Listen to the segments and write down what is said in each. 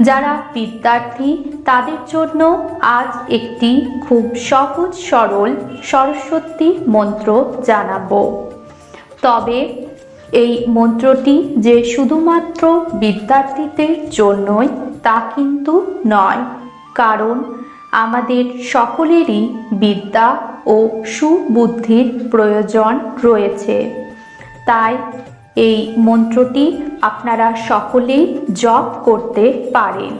যারা বিদ্যার্থী, তাদের জন্য আজ একটি খুব সহজ, সরল সরস্বতী মন্ত্র জানাব। তবে এই মন্ত্রটি যে শুধুমাত্র বিদ্যার্থীদের জন্যই, তা কিন্তু নয়। কারণ আমাদের সকলেরই বিদ্যা ও সুবুদ্ধির প্রয়োজন রয়েছে। তাই এই মন্ত্রটি আপনারা সকলেই জপ করতে পারেন।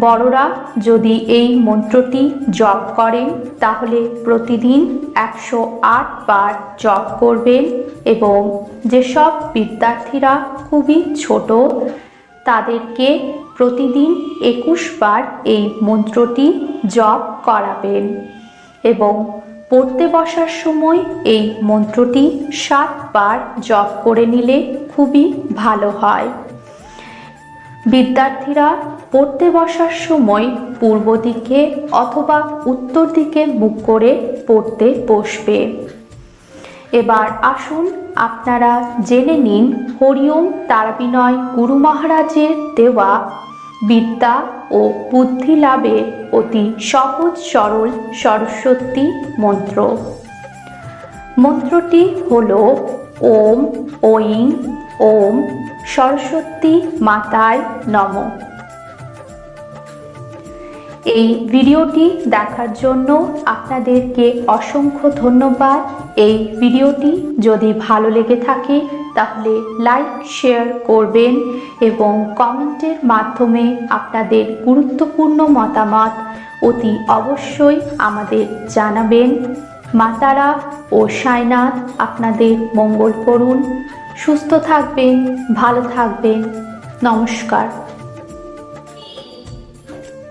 বড়রা যদি এই মন্ত্রটি জপ করেন, তাহলে প্রতিদিন একশো আট বার জপ করবেন এবং যেসব বিদ্যার্থীরা খুবই ছোট, তাদেরকে প্রতিদিন একুশ বার এই মন্ত্রটি জপ করাবেন এবং পড়তে বসার সময় এই মন্ত্রটি সাতবার জপ করে নিলে খুবই ভালো হয়। বিদ্যার্থীরা পড়তে বসার সময় পূর্ব দিকে অথবা উত্তর দিকে মুখ করে পড়তে বসবে। এবার আসুন আপনারা জেনে নিন হরিওম তারাবিনয় গুরু মহারাজের দেওয়া বিদ্যা ও বুদ্ধি লাভে অতি সহজ, সরল সরস্বতী মন্ত্র। মন্ত্রটি হল ওম ঐং ওম, সরস্বতী মাতায় নম। এই ভিডিওটি দেখার জন্য আপনাদেরকে অসংখ্য ধন্যবাদ। এই ভিডিওটি যদি ভালো লেগে থাকে, তাহলে লাইক, শেয়ার করবেন এবং কমেন্টের মাধ্যমে আপনাদের গুরুত্বপূর্ণ মতামত অতি অবশ্যই আমাদের জানাবেন। মাতারা ও সাইনাথ, আপনাদের মঙ্গল করুন। সুস্থ থাকবেন, ভালো থাকবেন। নমস্কার।